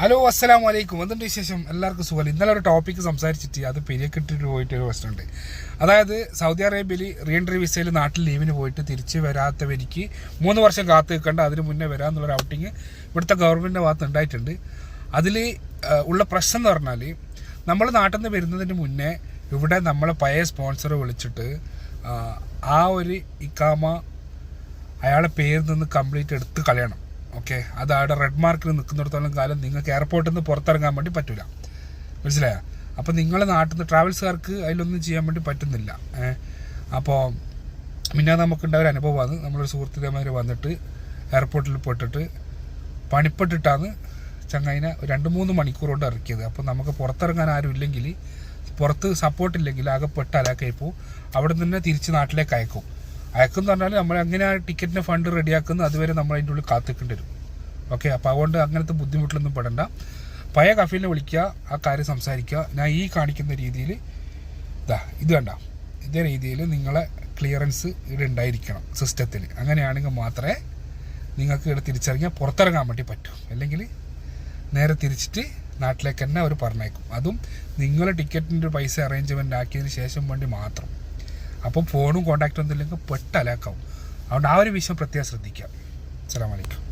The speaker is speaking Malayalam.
ഹലോ അസ്സലാം വലൈക്കും എന്തുണ്ട് വിശേഷം? എല്ലാവർക്കും സുഖം ഇന്നലെ ഒരു ടോപ്പിക്ക് സംസാരിച്ചിട്ട് അത് പെരിയക്കിട്ടിട്ട് പോയിട്ട് ഒരു പ്രശ്നമുണ്ട്. അതായത് സൗദി അറേബ്യയിൽ റീ എൻട്രി വിസയിൽ നാട്ടിൽ ലീവിന് പോയിട്ട് തിരിച്ച് വരാത്തവർക്ക് മൂന്ന് വർഷം കാത്തു നിൽക്കേണ്ട അതിന് മുന്നേ വരാമെന്നുള്ളൊരു ഔട്ടിങ് ഇവിടുത്തെ ഗവൺമെന്റിന്റെ ഭാഗത്ത് ഉണ്ടായിട്ടുണ്ട്. അതിൽ ഉള്ള പ്രശ്നം എന്ന് പറഞ്ഞാൽ നമ്മൾ നാട്ടിൽ നിന്ന് വരുന്നതിന് മുന്നേ ഇവിടെ നമ്മളെ പഴയ സ്പോൺസർ വിളിച്ചിട്ട് ആ ഒരു ഇക്കാമ അയാളെ പേരിൽ നിന്ന് കംപ്ലീറ്റ് എടുത്ത് കളയണം. ഓക്കെ. അത് അവിടെ റെഡ് മാർക്കിൽ നിൽക്കുന്നിടത്തോളം കാലം നിങ്ങൾക്ക് എയർപോർട്ടിൽ നിന്ന് പുറത്തിറങ്ങാൻ വേണ്ടി പറ്റില്ല മനസ്സിലായോ? അപ്പോൾ നിങ്ങളെ നാട്ടിൽ നിന്ന് ട്രാവൽസുകാർക്ക് അതിലൊന്നും ചെയ്യാൻ വേണ്ടി പറ്റുന്നില്ല. അപ്പോൾ പിന്നെ നമുക്കുണ്ടായ ഒരു അനുഭവമാണ് നമ്മളൊരു സുഹൃത്തുക്കന്മാർ വന്നിട്ട് എയർപോർട്ടിൽ പോയിട്ടിട്ട് പണിപ്പെട്ടിട്ടാണ് ചങ്ങായിനെ രണ്ട് മൂന്ന് മണിക്കൂർ കൊണ്ട് ഇറക്കിയത്. അപ്പോൾ നമുക്ക് പുറത്തിറങ്ങാൻ ആരും ഇല്ലെങ്കിൽ പുറത്ത് സപ്പോർട്ട് ഇല്ലെങ്കിൽ ആകെ പെട്ട് അലാക്കായി പോവും അവിടെ നിന്ന് തിരിച്ച് നാട്ടിലേക്ക് അയക്കും. അയക്കും എന്ന് പറഞ്ഞാൽ നമ്മൾ എങ്ങനെ ആ ടിക്കറ്റിന് ഫണ്ട് റെഡിയാക്കുന്നു അതുവരെ നമ്മൾ അതിന്റെ ഉള്ളിൽ കാത്തിക്കേണ്ടി വരും. ഓക്കെ അപ്പോൾ അതുകൊണ്ട് അങ്ങനത്തെ ബുദ്ധിമുട്ടിലൊന്നും പെടണ്ട. പഴയ കഫീലിനെ വിളിക്കുക ആ കാര്യം സംസാരിക്കുക. ഞാൻ ഈ കാണിക്കുന്ന രീതിയിൽ ഇതാ ഇത് കണ്ട. ഇതേ രീതിയിൽ നിങ്ങളെ ക്ലിയറൻസ് ഇവിടെ ഉണ്ടായിരിക്കണം സിസ്റ്റത്തിൽ അങ്ങനെയാണെങ്കിൽ മാത്രമേ നിങ്ങൾക്ക് ഇവിടെ തിരിച്ചറിഞ്ഞാൽ പുറത്തിറങ്ങാൻ വേണ്ടി പറ്റൂ. അല്ലെങ്കിൽ നേരെ തിരിച്ചിട്ട് നാട്ടിലേക്ക് തന്നെ അവർ പറഞ്ഞേക്കും. അതും നിങ്ങൾ ടിക്കറ്റിന്റെ പൈസ അറേഞ്ച്മെന്റ് ആക്കിയതിന് ശേഷം വേണ്ടി മാത്രം. അപ്പം ഫോണും കോൺടാക്റ്റും ഒന്നും ഇല്ലെങ്കിൽ പെട്ടലാക്കാവും അതുകൊണ്ട് ആ ഒരു വിഷയം പ്രത്യേകം ശ്രദ്ധിക്കാം അസ്സാം